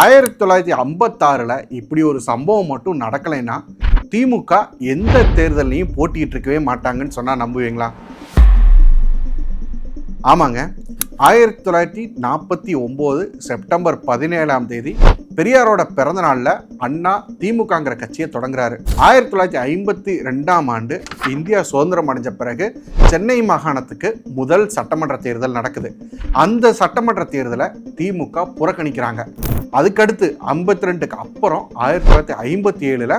ஆயிரத்தி தொள்ளாயிரத்தி ஐம்பத்தாறில் இப்படி ஒரு சம்பவம் மட்டும் நடக்கலைன்னா திமுக எந்த தேர்தலையும் போட்டிகிட்டு இருக்கவே மாட்டாங்கன்னு சொன்னால் நம்புவீங்களா? ஆமாங்க. ஆயிரத்தி தொள்ளாயிரத்தி நாற்பத்தி ஒம்பது செப்டம்பர் பதினேழாம் தேதி பெரியாரோட பிறந்த நாளில் அண்ணா திமுகங்கிற கட்சியை தொடங்குறாரு. ஆயிரத்தி தொள்ளாயிரத்தி ஐம்பத்தி ரெண்டாம் ஆண்டு இந்தியா சுதந்திரம் அடைஞ்ச பிறகு சென்னை மாகாணத்துக்கு முதல் சட்டமன்ற தேர்தல் நடக்குது. அந்த சட்டமன்ற தேர்தலை திமுக புறக்கணிக்கிறாங்க. அதுக்கடுத்து ஐம்பத்தி ரெண்டுக்கு அப்புறம் ஆயிரத்தி தொள்ளாயிரத்தி ஐம்பத்தி ஏழில்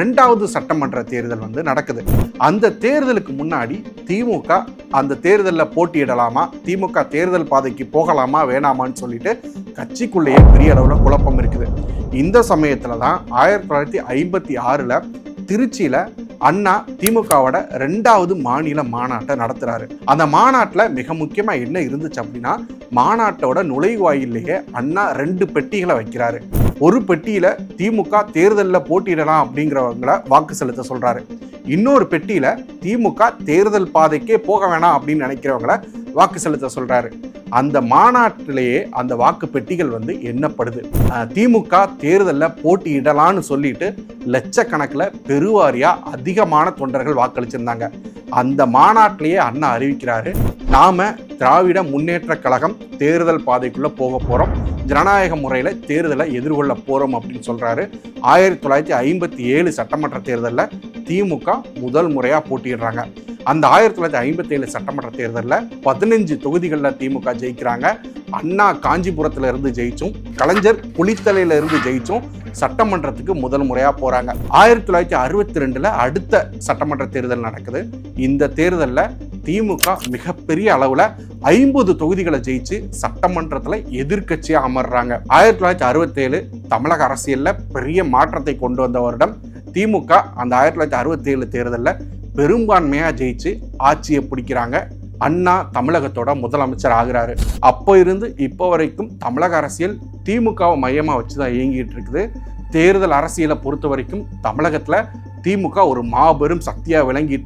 ரெண்டாவது சட்டமன்ற தேர்தல் வந்து நடக்குது. அந்த தேர்தலுக்கு முன்னாடி திமுக அந்த தேர்தலில் போட்டியிடலாமா? திமுக தேர்தல் பாதைக்கு போகலாமா? வேணாமான்னு சொல்லிட்டு கட்சிக்குள்ளேயே பெரிய அளவில் குழப்பம் இருக்குது. இந்த சமயத்தில் தான் ஆயிரத்தி தொள்ளாயிரத்தி ஐம்பத்தி ஆறில் திருச்சியில் அண்ணா திமுகவோட ரெண்டாவது மாநில மாநாட்டை நடத்துறாரு. அந்த மாநாட்டில் மிக முக்கியமாக என்ன இருந்துச்சு அப்படின்னா மாநாட்டோட நுழைவாயிலேயே அண்ணா ரெண்டு பெட்டிகளை வைக்கிறாரு. ஒரு பெட்டியில திமுக தேர்தலில் போட்டியிடலாம் அப்படிங்கிறவங்கள வாக்கு செலுத்த சொல்றாரு. இன்னொரு பெட்டியில திமுக தேர்தல் பாதைக்கே போக வேணாம் அப்படின்னு நினைக்கிறவங்கள வாக்கு செலுத்த சொல்றாரு. அந்த மாநாட்டிலேயே அந்த வாக்கு பெட்டிகள் வந்து எண்ணப்படுது. திமுக தேர்தலில் போட்டியிடலான்னு சொல்லிட்டு லட்சக்கணக்கில் பெருவாரியாக அதிகமான தொண்டர்கள் வாக்களிச்சிருந்தாங்க. அந்த மாநாட்டிலேயே அண்ணா அறிவிக்கிறாரு நாம திராவிட முன்னேற்ற கழகம் தேர்தல் பாதைக்குள்ளே போக போகிறோம் ஜனநாயக முறையில் தேர்தலை எதிர்கொள்ள போகிறோம் அப்படின்னு சொல்கிறாரு ஆயிரத்தி தொள்ளாயிரத்தி ஐம்பத்தி ஏழு சட்டமன்ற தேர்தலில் திமுக முதல் முறையாக போட்டிடுறாங்க அந்த ஆயிரத்தி தொள்ளாயிரத்தி ஐம்பத்தி ஏழு சட்டமன்ற தேர்தலில் பதினஞ்சு தொகுதிகளில் திமுக ஜெயிக்கிறாங்க. அண்ணா காஞ்சிபுரத்துல இருந்து ஜெயிச்சும் கலைஞர் குளித்தலையில இருந்து ஜெயிச்சும் சட்டமன்றத்துக்கு முதல் முறையாக போகிறாங்க ஆயிரத்தி தொள்ளாயிரத்தி அறுபத்தி ரெண்டில் அடுத்த சட்டமன்ற தேர்தல் நடக்குது. இந்த தேர்தலில் திமுக மிகப்பெரிய அளவில் ஐம்பது தொகுதிகளை ஜெயிச்சு சட்டமன்றத்தில் எதிர்க்கட்சியாக அமர்றாங்க. ஆயிரத்தி தொள்ளாயிரத்தி அறுபத்தேழு தமிழக அரசியலில் பெரிய மாற்றத்தை கொண்டு வந்த வருடம் திமுக அந்த ஆயிரத்தி தொள்ளாயிரத்தி அறுபத்தி ஏழு தேர்தலில் பெரும்பான்மையாக ஜெயிச்சு ஆட்சியை பிடிக்கிறாங்க. அண்ணா தமிழகத்தோட முதலமைச்சர் ஆகிறாரு. அப்போ இருந்து இப்போ வரைக்கும் தமிழக அரசியல் திமுகவை மையமாக வச்சு தான் இயங்கிட்டு இருக்குது. தேர்தல் அரசியலை பொறுத்த வரைக்கும் தமிழகத்தில் திமுக ஒரு மாபெரும் சக்தியாக விளங்கிட்டு